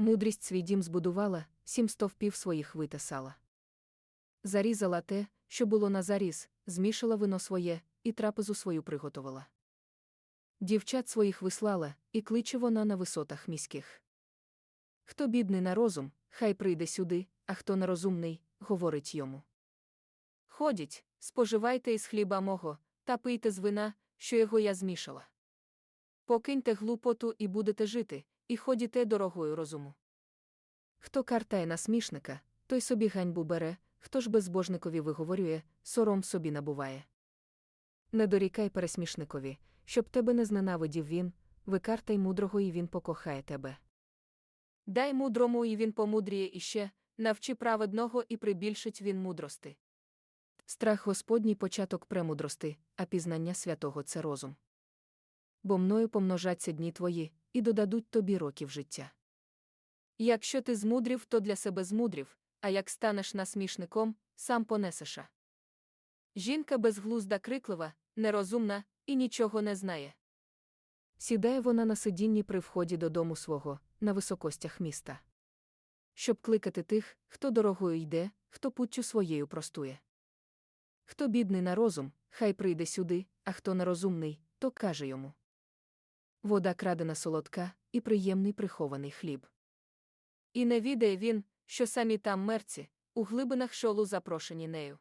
Мудрість свій дім збудувала, сім стовпів своїх витесала. Зарізала те, що було на заріз, змішала вино своє, і трапезу свою приготувала. Дівчат своїх вислала, і кличе вона на висотах міських. Хто бідний на розум, хай прийде сюди, а хто нерозумний, говорить йому. Ходіть, споживайте із хліба мого, та пийте з вина, що його я змішала. Покиньте глупоту і будете жити, і ходіте дорогою розуму. Хто картає насмішника, той собі ганьбу бере, хто ж безбожникові виговорює, сором собі набуває. Не дорікай пересмішникові, щоб тебе не зненавидів він, викартай мудрого, і він покохає тебе. Дай мудрому, і він помудріє іще, навчи праведного і прибільшить він мудрости. Страх Господній початок премудрости, а пізнання святого це розум. Бо мною помножаться дні твої, і додадуть тобі років життя. Якщо ти змудрів, то для себе змудрів, а як станеш насмішником, сам понесеша. Жінка безглузда криклива, нерозумна і нічого не знає. Сідає вона на сидінні при вході додому свого, на високостях міста. Щоб кликати тих, хто дорогою йде, хто путтю своєю простує. Хто бідний на розум, хай прийде сюди, а хто нерозумний, то каже йому. Вода крадена солодка і приємний прихований хліб. І не відає він, що самі там мерці, у глибинах шолу запрошені нею.